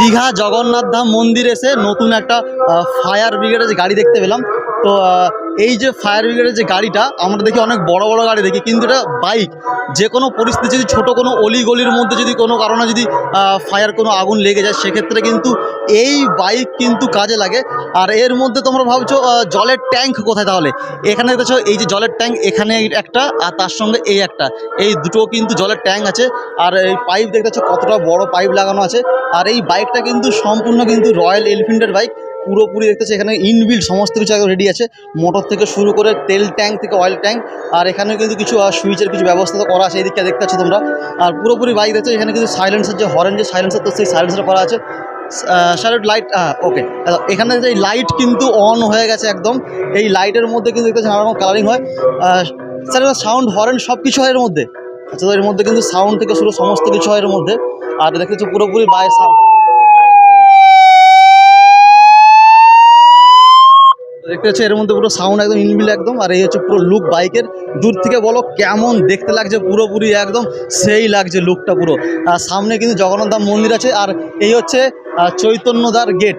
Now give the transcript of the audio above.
দীঘা জগন্নাথ ধাম মন্দির এসে নতুন একটা ফায়ার ব্রিগেডের যে গাড়ি দেখতে পেলাম। তো এই যে ফায়ার ব্রিগেডের যে গাড়িটা, আমরা দেখি অনেক বড় বড় গাড়ি দেখি, কিন্তু এটা বাইক যে কোনো পরিস্থিতি যদি ছোটো কোনো অলি গলির মধ্যে যদি কোনো কারণে যদি ফায়ার কোনো আগুন লেগে যায়, সেক্ষেত্রে কিন্তু এই বাইক কিন্তু কাজে লাগে। আর এর মধ্যে তোমরা ভাবছ জলের ট্যাঙ্ক কোথায় তাহলে? এখানে দেখছ এই যে জলের ট্যাঙ্ক এখানে একটা, আর তার সঙ্গে এই একটা। এই দুটো কিন্তু জলের ট্যাঙ্ক আছে। আর এই পাইপ দেখতে পাচ্ছ, কতটা বড় পাইপ লাগানো আছে। আর এই বাইকটা কিন্তু সম্পূর্ণ কিন্তু রয়্যাল এনফিল্ডের বাইক পুরোপুরি দেখতেছে এখানে ইনবিল্ড সমস্ত কিছু একদম রেডি আছে। মোটর থেকে শুরু করে তেল ট্যাঙ্ক থেকে অয়েল ট্যাঙ্ক আর এখানে কিন্তু কিছু সুইচের কিছু ব্যবস্থা তো করা আছে, এই দেখতে তোমরা। আর পুরোপুরি বাইক দেখছ এখানে কিন্তু সাইলেন্সার যে হরেন যে সাইলেন্সার তো সেই সাইলেন্সার করা আছে। স্যারেট লাইট ওকে এখানে যে লাইট কিন্তু অন হয়ে গেছে একদম, এই লাইটের মধ্যে কিন্তু দেখতে নানা রকম কালারিং হয় স্যার সাউন্ড হরেন সব কিছু হয় এর মধ্যে। আচ্ছা এর মধ্যে কিন্তু সাউন্ড থেকে শুরু সমস্ত কিছু হয় এর মধ্যে। আর দেখতে পাচ্ছ পুরোপুরি বাই সাউন্ড দেখতে হচ্ছে এর মধ্যে পুরো সাউন্ড একদম ইনবিল একদম, আর এই হচ্ছে পুরো লুক বাইকের দূর থেকে বলো কেমন দেখতে লাগছে পুরোপুরি একদম সেই লাগছে লুকটা পুরো। আর সামনে কিন্তু জগন্নাথ ধাম মন্দির আছে, আর এই হচ্ছে চৈতন্যদার গেট